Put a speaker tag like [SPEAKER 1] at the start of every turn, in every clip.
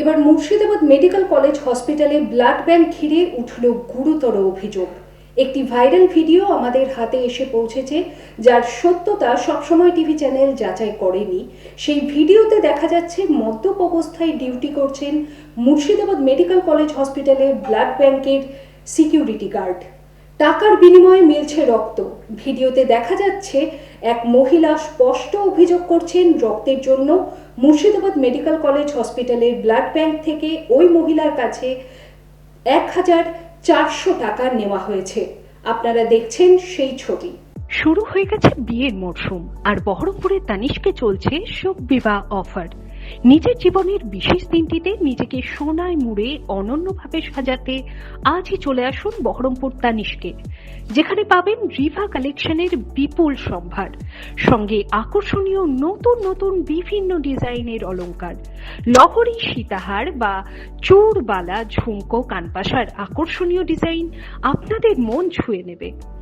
[SPEAKER 1] এবার Murshidabad medical college হসপিটালে blood bank ঘিরে উঠল গুরুতর অভিযোগ। একটি ভাইরাল ভিডিও আমাদের হাতে এসে পৌঁছেছে, যার সত্যতা সবসময় টিভি চ্যানেল যাচাই করেনি। সেই ভিডিওতে দেখা যাচ্ছে মদ্যপ অবস্থায় ডিউটি করছেন মুর্শিদাবাদ মেডিকেল কলেজ হসপিটালে ব্লাড ব্যাংকের সিকিউরিটি গার্ড। টাকার বিনিময়ে মিলছে রক্ত। ভিডিওতে দেখা যাচ্ছে, এক মহিলা স্পষ্ট অভিযোগ করছেন রক্তের জন্য মুর্শিদাবাদ মেডিকেল কলেজ হসপিটালের ব্লাড ব্যাংক থেকে ওই মহিলার কাছে এক হাজার চারশো টাকা নেওয়া হয়েছে। আপনারা দেখছেন সেই ছবি।
[SPEAKER 2] শুরু হয়ে গেছে বিয়ের মরশুম, আর বহরমপুরের তানিশকে চলছে শোক বিবাহ অফার। নিজের জীবনের বিশেষ দিনটিতে নিজেকে সোনায় মুড়ে অনন্যভাবে সাজাতে আজই চলে আসুন বহরমপুর তানিশকে যেখানে পাবেন রিভা কালেকশনের বিপুল সম্ভার, সঙ্গে আকর্ষণীয় নতুন নতুন বিভিন্ন ডিজাইনের অলংকার, লহরী সীতাহার বা চূড়বালা ঝুমকো, কানপাশার আকর্ষণীয় ডিজাইন আপনাদের মন ছুঁয়ে নেবে।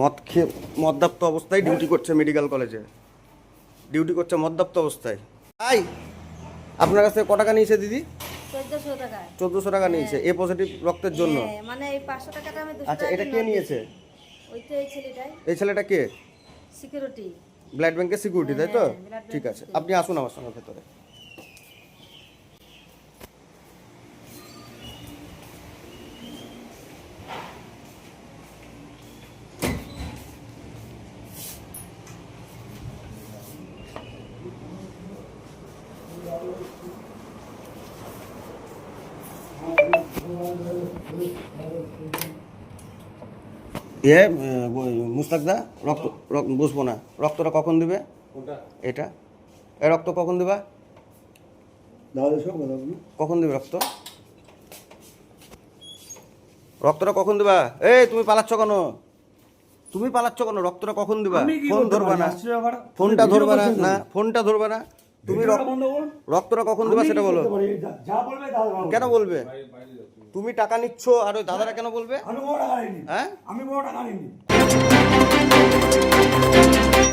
[SPEAKER 3] মদ খেয়ে মদ্যাপ্ত অবস্থায় ডিউটি করছে মেডিকেল কলেজে ডিউটি করছে মদ্যাপ্ত অবস্থায়। তাই আপনার কাছে ক টাকা নিয়েছে দিদি?
[SPEAKER 4] চোদ্দশো টাকা।
[SPEAKER 3] টাকা নিয়েছে এ পজিটিভ রক্তের জন্য?
[SPEAKER 4] হ্যাঁ, মানে
[SPEAKER 3] আচ্ছা এটা কে নিয়েছে?
[SPEAKER 4] এই
[SPEAKER 3] ছেলেটা কে?
[SPEAKER 4] সিকিউরিটি
[SPEAKER 3] ব্লাড ব্যাংকের সিকিউরিটি তাই তো?
[SPEAKER 4] হ্যাঁ,
[SPEAKER 3] ঠিক আছে। আপনি আসুন আমার সঙ্গে ভেতরে। এ মুস্তাকদা রক্ত রক্ত বসবো না। রক্তটা কখন দিবে? এটা। এ রক্ত কখন দিবা? কখন দিবে রক্ত? রক্তটা কখন দিবা? এই তুমি পালাচ্ছ কেন? তুমি পালাচ্ছ কেন? রক্তটা কখন দিবা? ফোন ধরবা না। ফোনটা ধরবা না। না ফোনটা ধরবা না। তুমি। রক্তটা কখন দেবা সেটা বলো। কেন বলবে? তুমি টাকা নিচ্ছ আর ওই দাদারা কেন বলবে? হ্যাঁ?
[SPEAKER 5] আমি বড় টাকা নিইনি।